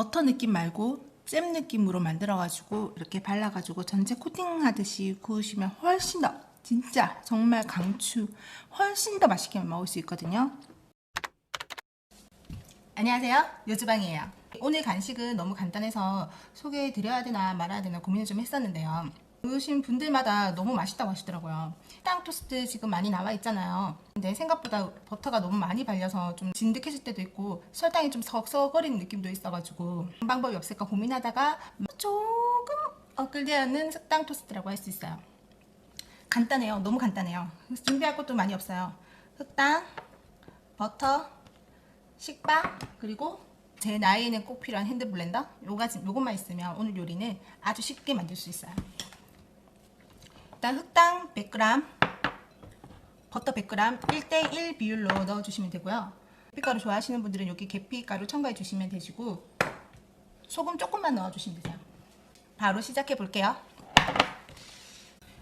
버터 느낌 말고 잼 느낌으로 만들어가지고 이렇게 발라가지고 전체 코팅하듯이 구우시면 훨씬 더 진짜 정말 강추 훨씬 더 맛있게 먹을 수 있거든요. 안녕하세요. 요주방이에요. 오늘 간식은 너무 간단해서 소개해드려야 되나 말아야 되나 고민을 좀 했었는데요. 보신 분들마다 너무 맛있다고 하시더라고요. 땅 토스트 지금 많이 나와 있잖아요. 근데 생각보다 버터가 너무 많이 발려서 좀 진득해질 때도 있고 설탕이 좀 석석거리는 느낌도 있어가지고 방법이 없을까 고민하다가 조금 엇갈리는 땅 토스트라고 할 수 있어요. 간단해요. 너무 간단해요. 준비할 것도 많이 없어요. 흑당, 버터, 식빵 그리고 제 나이에는 꼭 필요한 핸드 블렌더 요가 요것만 있으면 오늘 요리는 아주 쉽게 만들 수 있어요. 일단 흑당 100g, 버터 100g 1대1 비율로 넣어주시면 되고요. 계피가루 좋아하시는 분들은 여기 계피가루 첨가해 주시면 되시고 소금 조금만 넣어주시면 되세요. 바로 시작해 볼게요.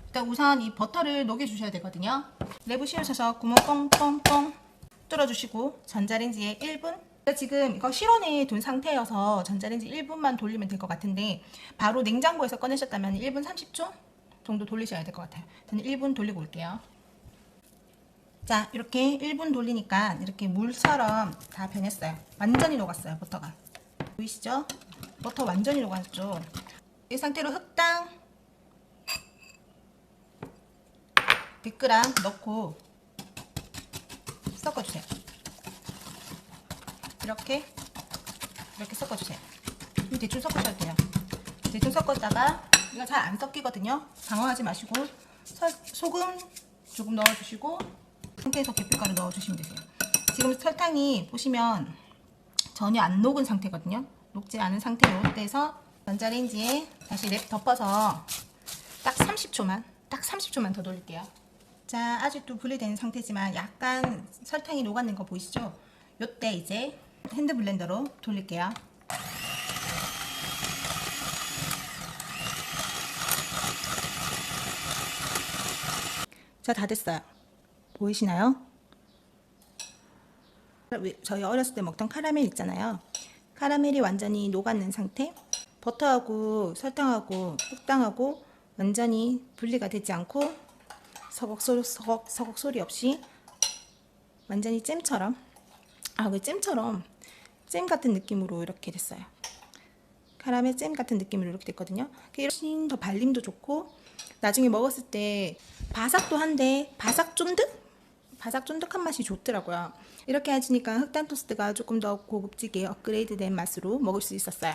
일단 우선 이 버터를 녹여 주셔야 되거든요. 내부 씌우셔서 구멍 뻥뻥뻥 뚫어주시고 전자레인지에 1분 지금 이거 실온에 둔 상태여서 전자레인지 1분만 돌리면 될 것 같은데 바로 냉장고에서 꺼내셨다면 1분 30초 정도 돌리셔야 될 것 같아요. 저는 1분 돌리고 올게요. 자 이렇게 1분 돌리니까 이렇게 물처럼 다 변했어요. 완전히 녹았어요 버터가. 보이시죠? 버터 완전히 녹았죠. 이 상태로 흑당 100g 넣고 섞어주세요. 이렇게 이렇게 섞어주세요. 이 대충 섞으셔도 돼요. 대충 섞었다가 이거 잘 안 섞이거든요. 당황하지 마시고 설, 소금 조금 넣어주시고 상태에서 계피가루 넣어주시면 되세요. 지금 설탕이 보시면 전혀 안 녹은 상태거든요. 녹지 않은 상태로 떼서 전자레인지에 다시 랩 덮어서 딱 30초만 딱 30초만 더 돌릴게요. 자 아직도 분리된 상태지만 약간 설탕이 녹았는 거 보이시죠? 요때 이제 핸드 블렌더로 돌릴게요. 자, 다 됐어요. 보이시나요? 저희 어렸을 때 먹던 카라멜 있잖아요. 카라멜이 완전히 녹았는 상태. 버터하고 설탕하고 흑당하고 완전히 분리가 되지 않고 서걱 소리, 서걱, 서걱 소리 없이 완전히 잼처럼 아, 그 잼처럼 잼 같은 느낌으로 이렇게 됐어요. 카라멜 잼 같은 느낌으로 이렇게 됐거든요. 훨씬 더 발림도 좋고 나중에 먹었을 때 바삭도 한데 바삭 쫀득? 바삭 쫀득한 맛이 좋더라고요. 이렇게 해주니까 흑당 토스트가 조금 더 고급지게 업그레이드된 맛으로 먹을 수 있었어요.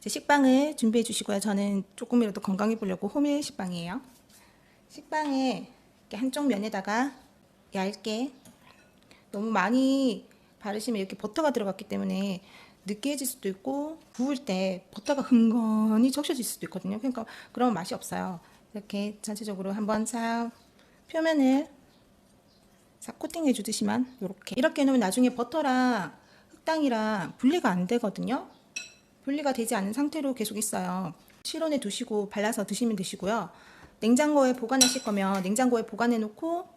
이제 식빵을 준비해 주시고요. 저는 조금이라도 건강해 보려고 호밀 식빵이에요. 식빵에 한쪽 면에다가 얇게 너무 많이 바르시면 이렇게 버터가 들어갔기 때문에 느끼해질 수도 있고 구울 때 버터가 흥건히 적셔질 수도 있거든요. 그러니까 그런 맛이 없어요. 이렇게 전체적으로 한번 싹 표면을 싹 코팅해 주듯이만 이렇게 이렇게 해놓으면 나중에 버터랑 흑당이랑 분리가 안 되거든요. 분리가 되지 않은 상태로 계속 있어요. 실온에 두시고 발라서 드시면 되시고요. 냉장고에 보관하실 거면 냉장고에 보관해 놓고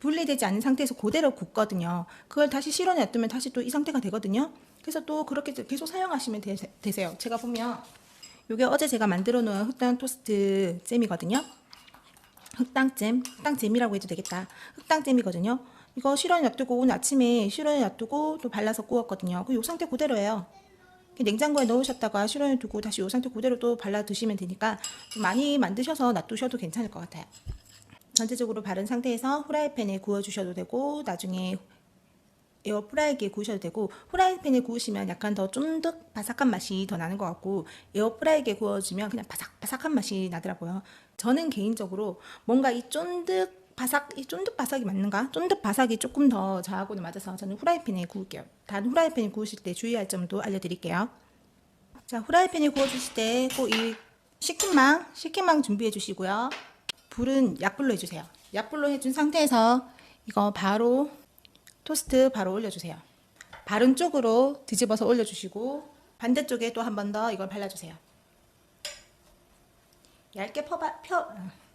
분리되지 않은 상태에서 그대로 굽거든요. 그걸 다시 실온에 놔두면 다시 또 이 상태가 되거든요. 그래서 또 그렇게 계속 사용하시면 되, 되세요. 제가 보면 이게 어제 제가 만들어 놓은 흑당 토스트 잼이거든요. 흑당잼, 흑당잼이라고 해도 되겠다. 흑당잼이거든요. 이거 실온에 놔두고 오늘 아침에 실온에 놔두고 또 발라서 구웠거든요. 그요 상태 그대로예요. 냉장고에 넣으셨다가 실온에 두고 다시 요 상태 그대로 또 발라 드시면 되니까 좀 많이 만드셔서 놔두셔도 괜찮을 것 같아요. 전체적으로 바른 상태에서 후라이팬에 구워 주셔도 되고 나중에 에어프라이기에 구우셔도 되고 후라이팬에 구우시면 약간 더 쫀득 바삭한 맛이 더 나는 것 같고 에어프라이기에 구워주면 그냥 바삭바삭한 맛이 나더라고요. 저는 개인적으로 뭔가 이 쫀득 바삭 이 쫀득 바삭이 맞는가? 쫀득 바삭이 조금 더 저하고는 맞아서 저는 후라이팬에 구울게요. 단 후라이팬에 구우실 때 주의할 점도 알려드릴게요. 자 후라이팬에 구워주실 때 꼭 이 식힌망 식힌망 준비해 주시고요. 불은 약불로 해주세요. 약불로 해준 상태에서 이거 바로 토스트 바로 올려주세요. 바른 쪽으로 뒤집어서 올려주시고 반대쪽에 또 한 번 더 이걸 발라주세요. 얇게 펴바, 펴,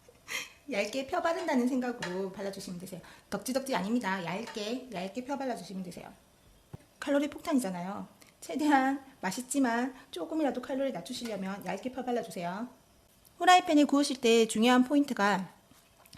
얇게 펴 바른다는 생각으로 발라주시면 되세요. 덕지덕지 아닙니다. 얇게 얇게 펴 발라주시면 되세요. 칼로리 폭탄이잖아요. 최대한 맛있지만 조금이라도 칼로리 낮추시려면 얇게 펴 발라주세요. 후라이팬에 구우실 때 중요한 포인트가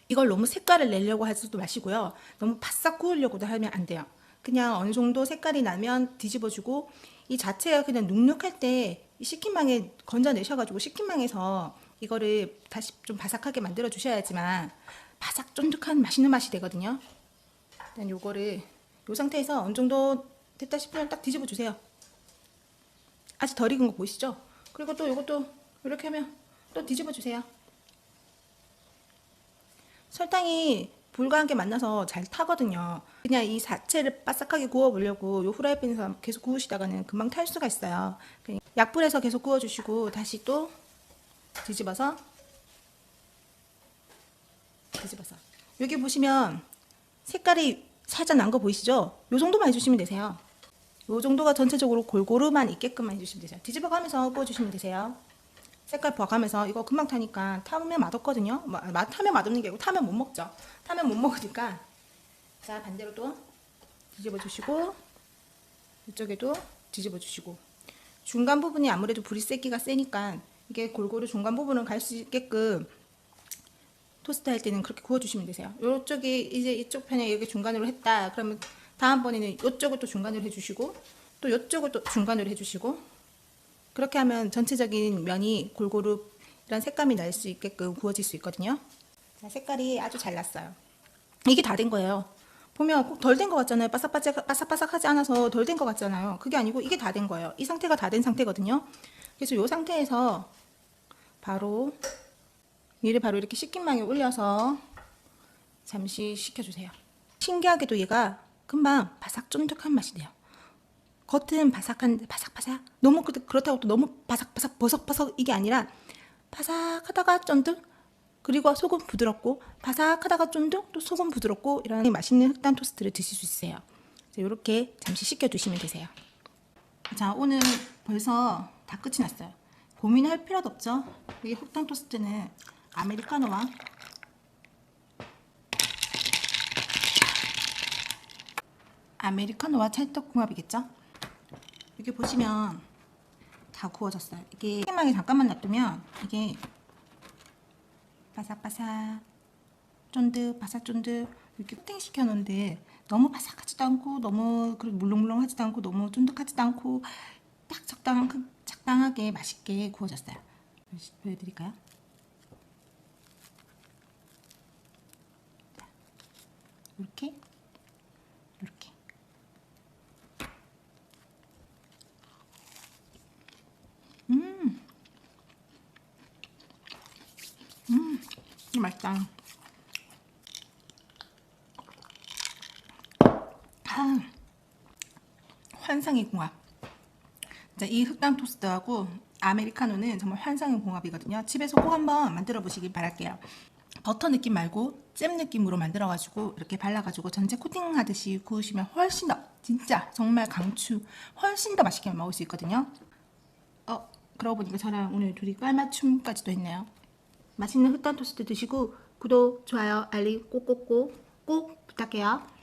이걸 너무 색깔을 내려고 하지도 마시고요. 너무 바싹 구우려고도 하면 안 돼요. 그냥 어느 정도 색깔이 나면 뒤집어주고 이 자체가 그냥 눅눅할 때이 식힌망에 건져내셔가지고 식힌망에서 이거를 다시 좀 바삭하게 만들어 주셔야지만 바삭 쫀득한 맛있는 맛이 되거든요. 일단 요거를 요 상태에서 어느 정도 됐다 싶으면 딱 뒤집어 주세요. 아직 덜 익은 거 보이시죠? 그리고 또 요것도 이렇게 하면 또 뒤집어 주세요. 설탕이 불과 함께 만나서 잘 타거든요. 그냥 이 자체를 바삭하게 구워보려고 요 후라이팬에서 계속 구우시다가는 금방 탈 수가 있어요. 약불에서 계속 구워주시고 다시 또 뒤집어서 뒤집어서 여기 보시면 색깔이 살짝 난 거 보이시죠? 요 정도만 해주시면 되세요. 요 정도가 전체적으로 골고루만 있게끔만 해주시면 되세요. 뒤집어가면서 구워주시면 되세요. 색깔 봐가면서 이거 금방 타니까 타면 맛없거든요. 마- 맛 타면 맛없는 게 아니고 타면 못 먹죠. 타면 못 먹으니까 자 반대로 또 뒤집어 주시고 이쪽에도 뒤집어 주시고 중간 부분이 아무래도 불이 세기가 세니까 이게 골고루 중간 부분을 갈수 있게끔 토스트 할 때는 그렇게 구워 주시면 되세요. 이쪽이 이제 이쪽 편에 여기 중간으로 했다. 그러면 다음번에는 이쪽을 또 중간으로 해주시고 또 이쪽을 또 중간으로 해주시고 그렇게 하면 전체적인 면이 골고루 이런 색감이 날 수 있게끔 구워질 수 있거든요. 자, 색깔이 아주 잘 났어요. 이게 다 된 거예요. 보면 꼭덜된 것 같잖아요. 바삭바삭, 바삭바삭하지 않아서 덜 된 것 같잖아요. 그게 아니고 이게 다 된 거예요. 이 상태가 다 된 상태거든요. 그래서 이 상태에서 바로 얘를 바로 이렇게 식긴망에 올려서 잠시 식혀주세요. 신기하게도 얘가 금방 바삭 쫀득한 맛이 돼요. 겉은 바삭한 바삭바삭 너무 그- 그렇다고 또 너무 바삭바삭 버석버석 이게 아니라 바삭하다가 쫀득 그리고 속은 부드럽고 바삭하다가 쫀득 또 속은 부드럽고 이런 맛있는 흑당 토스트를 드실 수 있어요. 이렇게 잠시 식혀 두시면 되세요. 자 오늘 벌써 다 끝이 났어요. 고민할 필요도 없죠. 이 흑당 토스트는 아메리카노와 아메리카노와 찰떡궁합이겠죠? 여기 보시면 다 구워졌어요. 이게 희망에 잠깐만 놔두면 이게 바삭바삭 쫀득 바삭쫀득 이렇게 코팅 시켜 놓은데 너무 바삭하지도 않고 너무 물렁물렁하지도 않고 너무 쫀득하지도 않고 딱 적당한 그- 적당하게 맛있게 구워졌어요. 보여드릴까요? 자, 이렇게 이렇게 음, 맛있다. 아, 환상의 궁합. 자, 이 흑당 토스트하고 아메리카노는 정말 환상의 궁합이거든요. 집에서 꼭 한번 만들어 보시길 바랄게요. 버터 느낌 말고 잼 느낌으로 만들어가지고 이렇게 발라가지고 전체 코팅하듯이 구우시면 훨씬 더 진짜 정말 강추 훨씬 더 맛있게 먹을 수 있거든요. 어, 그러고 보니까 저랑 오늘 둘이 깔맞춤까지도 했네요. 맛있는 흑당 토스트 드시고 구독, 좋아요, 알림 꼭꼭꼭 꼭 부탁해요.